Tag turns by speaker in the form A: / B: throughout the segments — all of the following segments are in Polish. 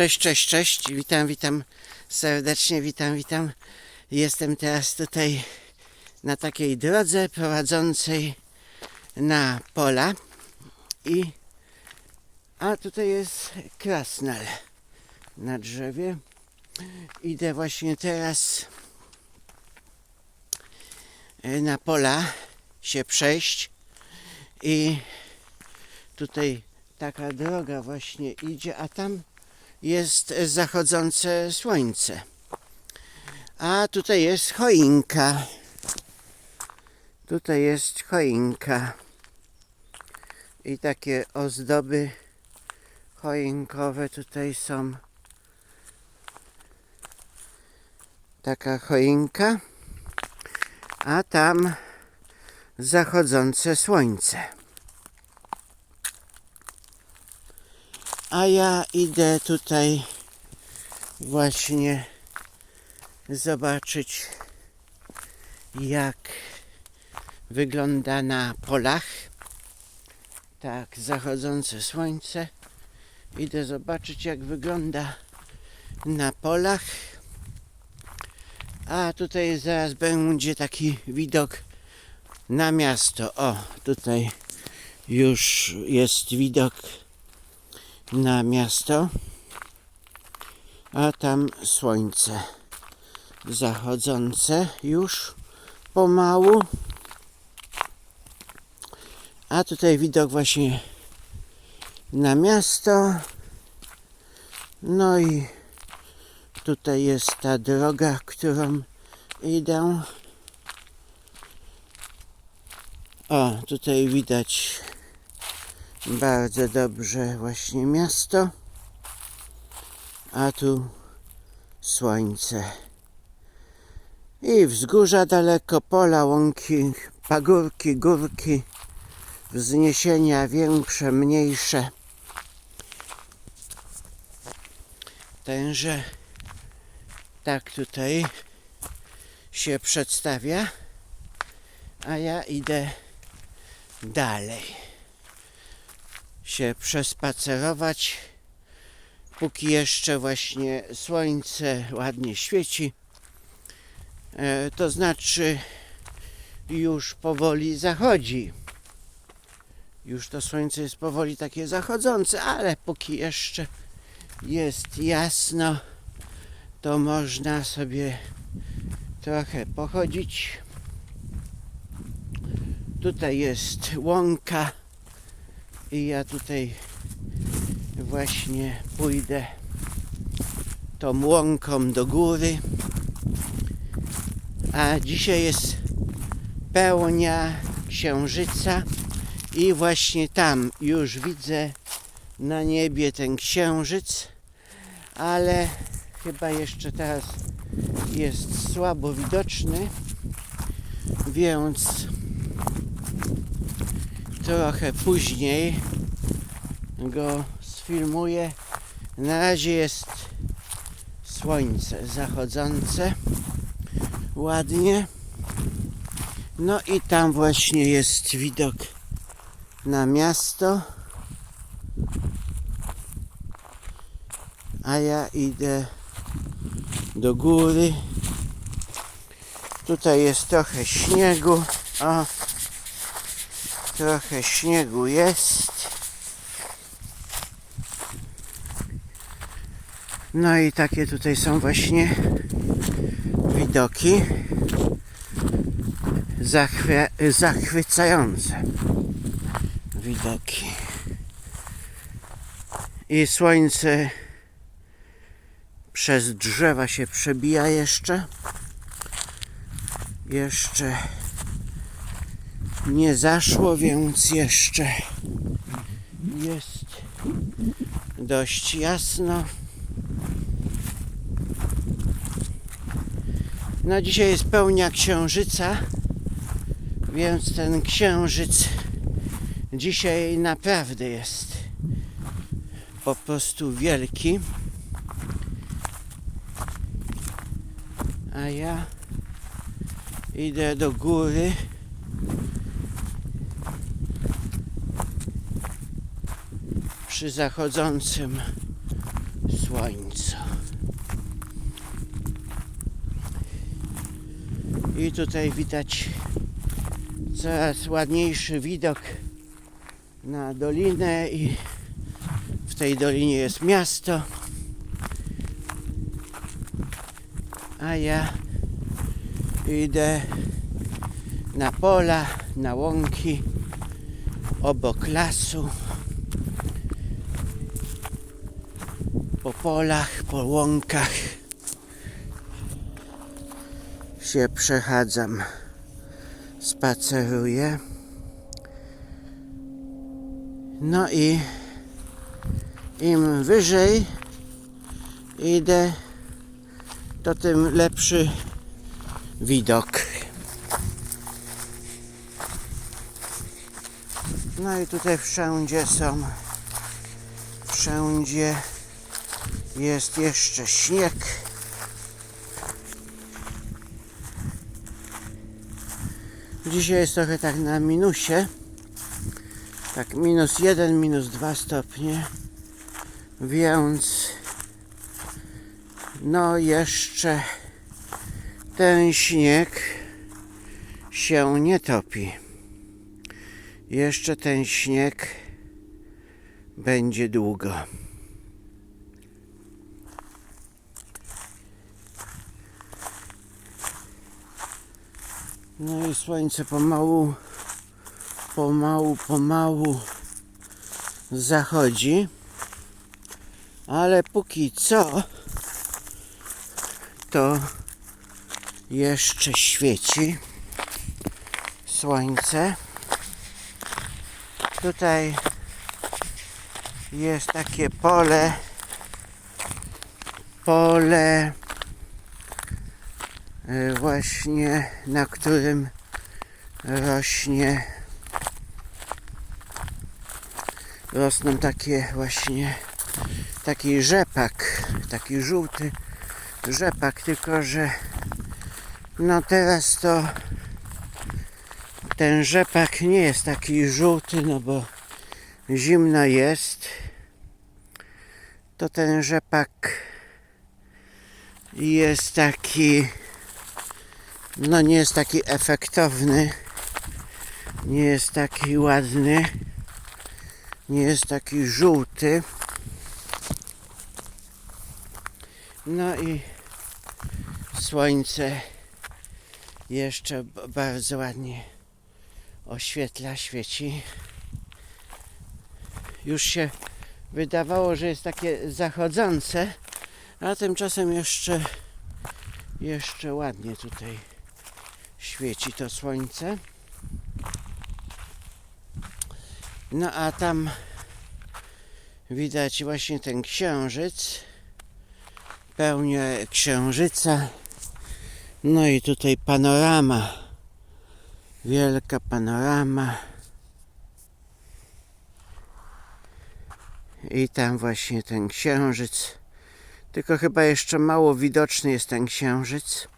A: Cześć, cześć, cześć. Witam, witam serdecznie, witam, witam. Jestem teraz tutaj na takiej drodze prowadzącej na pola i a tutaj jest krasnal na drzewie. Idę właśnie teraz e, na pola się przejść i tutaj taka droga właśnie idzie, a tam jest zachodzące słońce. A tutaj jest choinka. Tutaj jest choinka. I takie ozdoby choinkowe tutaj są. Taka choinka. A tam zachodzące słońce. A ja idę tutaj właśnie zobaczyć jak wygląda na polach. Tak, zachodzące słońce. Idę zobaczyć jak wygląda na polach. A tutaj zaraz będzie taki widok na miasto. O, tutaj już jest widok na miasto, a tam słońce zachodzące już pomału. A tutaj widok właśnie na miasto. No i tutaj jest ta droga, którą idę. O, tutaj widać bardzo dobrze właśnie miasto, a tu słońce. I wzgórza daleko, pola, łąki, pagórki, górki, wzniesienia większe, mniejsze. Tenże tak tutaj się przedstawia, a ja idę dalej się przespacerować, póki jeszcze właśnie słońce ładnie świeci. E, to znaczy już powoli zachodzi. Już to słońce jest powoli takie zachodzące, ale póki jeszcze jest jasno, to można sobie trochę pochodzić. Tutaj jest łąka i ja tutaj właśnie pójdę tą łąką do góry. A dzisiaj jest pełnia księżyca i właśnie tam już widzę na niebie ten księżyc, ale chyba jeszcze teraz jest słabo widoczny, więc trochę później go sfilmuję. Na razie jest słońce zachodzące ładnie. No i tam właśnie jest widok na miasto. A ja idę do góry. Tutaj jest trochę śniegu. O, trochę śniegu jest. No i takie tutaj są właśnie widoki zachwy zachwycające widoki. I słońce przez drzewa się przebija jeszcze. Jeszcze nie zaszło, więc jeszcze jest dość jasno. No dzisiaj jest pełnia księżyca, więc ten księżyc dzisiaj naprawdę jest po prostu wielki. A ja idę do góry. Przy zachodzącym słońcu. I tutaj widać coraz ładniejszy widok na dolinę i w tej dolinie jest miasto. A ja idę na pola, na łąki, obok lasu. Po polach, po łąkach się przechadzam, spaceruję. No i im wyżej idę, to tym lepszy widok. No i tutaj wszędzie są, wszędzie jest jeszcze śnieg. Dzisiaj jest trochę tak na minusie. Tak minus jeden, minus dwa stopnie. Więc no jeszcze ten śnieg się nie topi. Jeszcze ten śnieg będzie długo. No i słońce pomału, pomału, pomału zachodzi. Ale póki co to jeszcze świeci słońce. Tutaj jest takie pole, pole właśnie na którym rośnie rosną takie właśnie taki rzepak, taki żółty rzepak, tylko że no teraz to ten rzepak nie jest taki żółty, no bo zimno jest. To ten rzepak jest taki no nie jest taki efektowny, nie jest taki ładny, nie jest taki żółty. No i słońce jeszcze bardzo ładnie oświetla, świeci. Już się wydawało, że jest takie zachodzące, a tymczasem jeszcze jeszcze ładnie tutaj świeci to słońce. No a tam widać właśnie ten księżyc, pełnię księżyca. No i tutaj panorama, wielka panorama. I tam właśnie ten księżyc. Tylko chyba jeszcze mało widoczny jest ten księżyc.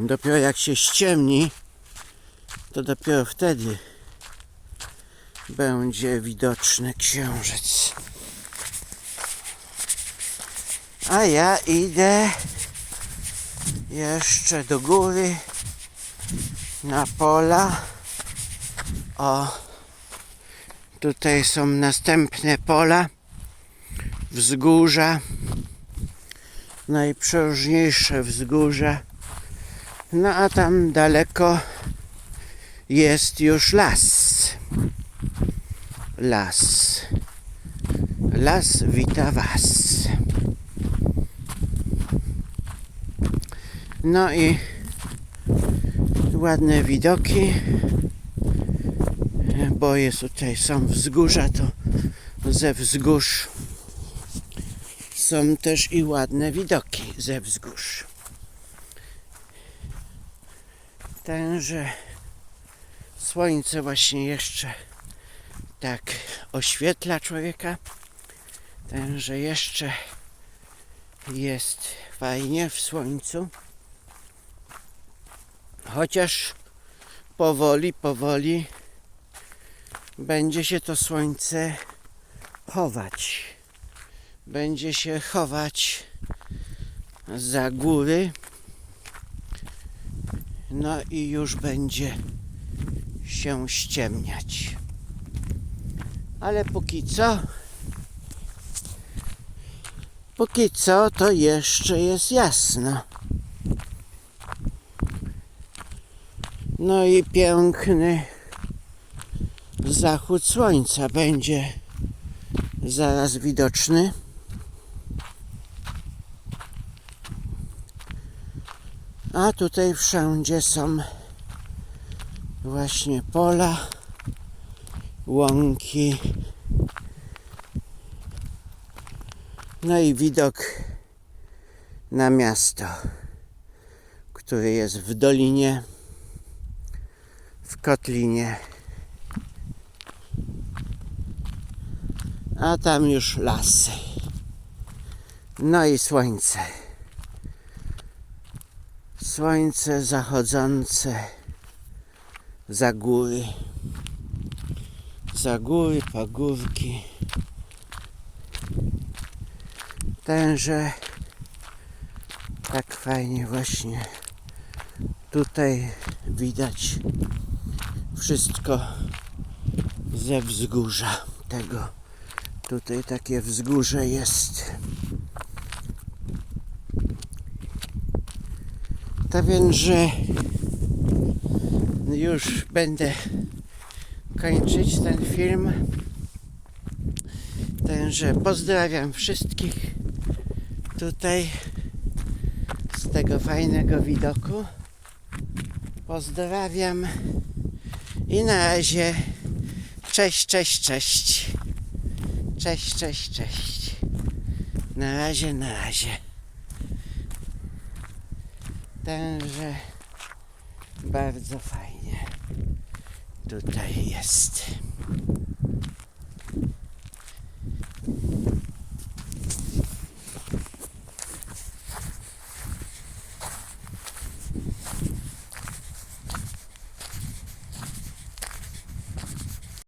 A: Dopiero jak się ściemni, to dopiero wtedy będzie widoczny księżyc. A ja idę jeszcze do góry na pola. O, tutaj są następne pola, wzgórza, najprzeróżniejsze wzgórza. No a tam daleko jest już las. Las. Las wita was. No i ładne widoki, bo jest tutaj są wzgórza, to ze wzgórz są też i ładne widoki ze wzgórz. Tenże słońce właśnie jeszcze tak oświetla człowieka. Tenże jeszcze jest fajnie w słońcu. Chociaż powoli, powoli będzie się to słońce chować. Będzie się chować za góry. No i już będzie się ściemniać. Ale póki co, póki co to jeszcze jest jasno. No i piękny zachód słońca będzie zaraz widoczny. A tutaj wszędzie są właśnie pola, łąki. No i widok na miasto, które jest w dolinie, w kotlinie. A tam już lasy. No i słońce. Słońce zachodzące za góry. Za góry, pagórki. Tenże tak fajnie właśnie tutaj widać wszystko ze wzgórza tego. Tutaj takie wzgórze jest. Tak więc, że już będę kończyć ten film. Także pozdrawiam wszystkich tutaj z tego fajnego widoku. Pozdrawiam i na razie cześć, cześć, cześć. Cześć, cześć, cześć. Na razie, na razie. Także bardzo fajnie tutaj jest.